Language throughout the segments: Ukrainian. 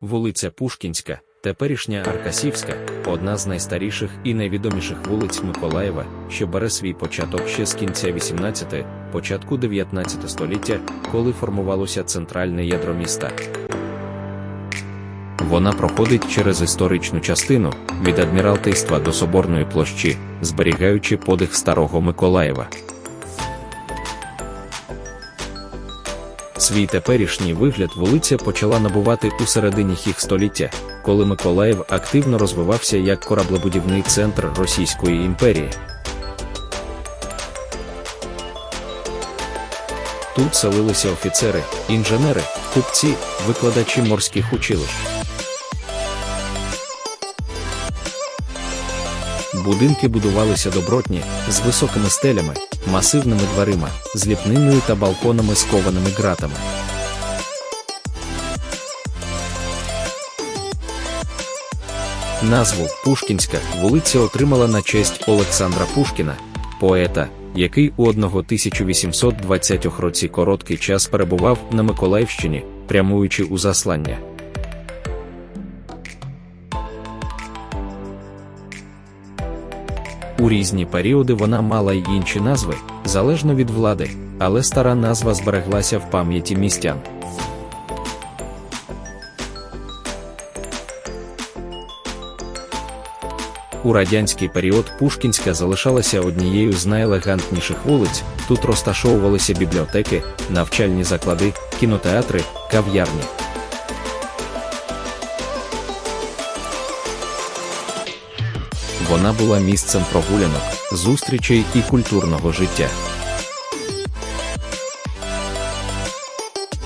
Вулиця Пушкінська, теперішня Аркасівська, одна з найстаріших і найвідоміших вулиць Миколаєва, що бере свій початок ще з кінця 18, початку 19 століття, коли формувалося центральне ядро міста. Вона проходить через історичну частину від Адміралтейства до Соборної площі, зберігаючи подих старого Миколаєва. Свій теперішній вигляд вулиця почала набувати у середині хіх століття, коли Миколаїв активно розвивався як кораблебудівний центр Російської імперії. Тут селилися офіцери, інженери, купці, викладачі морських училищ. Будинки будувалися добротні, з високими стелями, масивними дверима, з ліпниною та балконами з кованими ґратами. Назву Пушкінська вулиця отримала на честь Олександра Пушкіна, поета, який у 1820 році короткий час перебував на Миколаївщині, прямуючи у заслання. У різні періоди вона мала й інші назви, залежно від влади, але стара назва збереглася в пам'яті містян. У радянський період Пушкінська залишалася однією з найелегантніших вулиць. Тут розташовувалися бібліотеки, навчальні заклади, кінотеатри, кав'ярні. Вона була місцем прогулянок, зустрічей і культурного життя.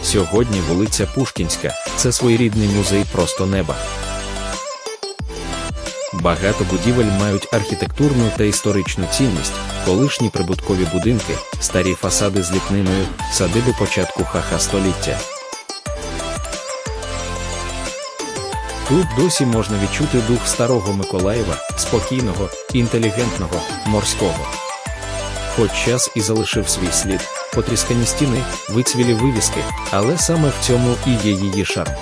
Сьогодні вулиця Пушкінська це своєрідний музей просто неба. Багато будівель мають архітектурну та історичну цінність, колишні прибуткові будинки, старі фасади з ліпниною, садиби початку хаха століття. Тут досі можна відчути дух старого Миколаєва, спокійного, інтелігентного, морського. Хоч час і залишив свій слід, потріскані стіни, вицвілі вивіски, але саме в цьому і є її шарм.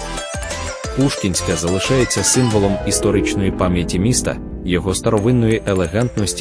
Пушкінська залишається символом історичної пам'яті міста, його старовинної елегантності